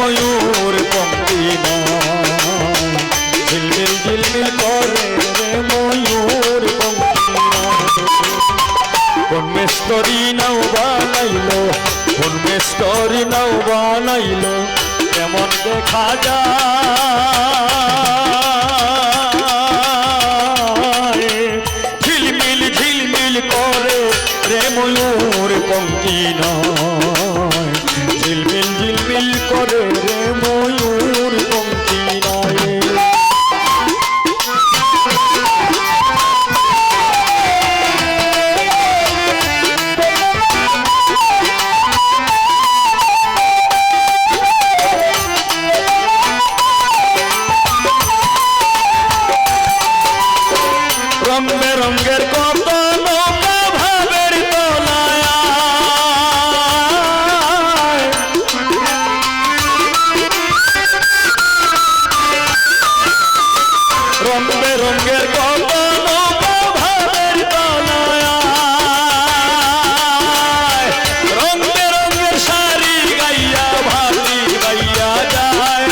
ময়ূর পঙ্কি ঝিলমিল ঝিলমিল করে রে ময়ূর পঙ্কি কোন মেস্তরি নাও বানাইলো কোন মেস্তরি নাও বানাইলো, কেমন দেখা যায়। ঝিলমিল ঝিলমিল করে রে ময়ূর পঙ্কি নয়। রং বেরঙ্গের কত নৌকা ভাবের তলায় রং বেরঙ্গের শাড়ি গাইয়া ভাবি গাইয়া যায়।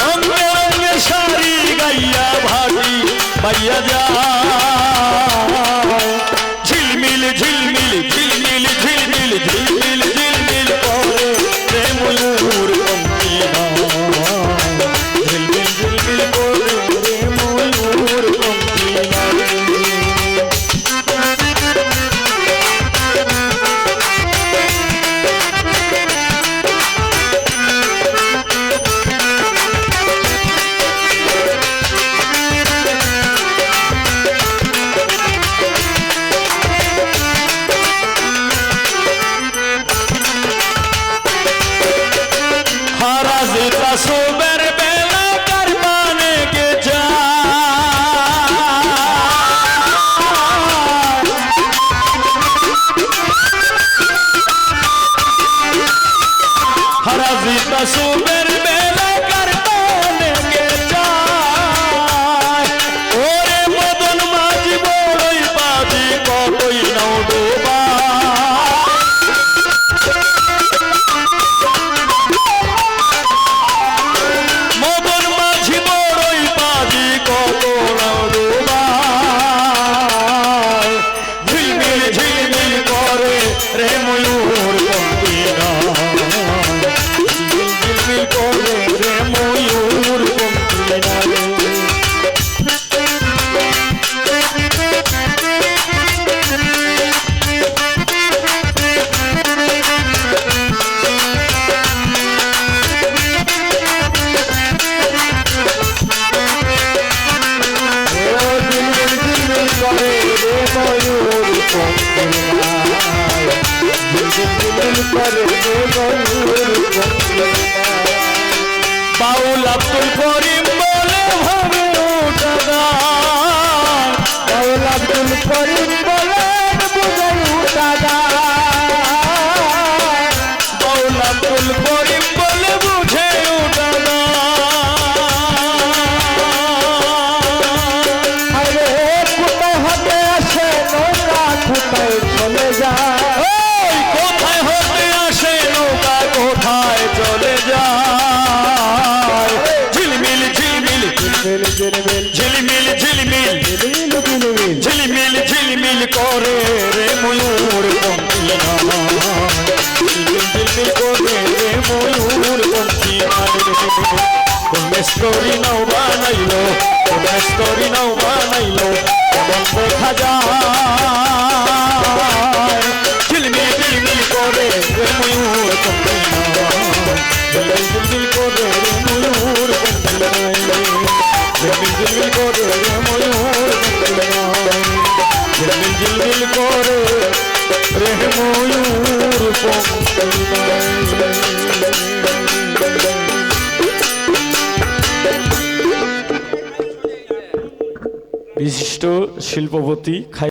রঙে রঙে শাড়ি Rasul বাউল আব্দুল করিম। ঝিলমিল করে রে ময়ূর পঙ্কিনা ঝিলমিল ঝিলমিল করে রে ময়ূর কোন স্টোরি নাও বানাইলো কোন স্টোরি নাও বানাইলো কেমন দেখা যায় ঝিলমিল ঝিলমিল করে রে ময়ূর করে ময়ূর করে ময়ূর ঝিলমিল ঝিলমিল করে রে ময়ূর বিশিষ্ট শিল্পপতি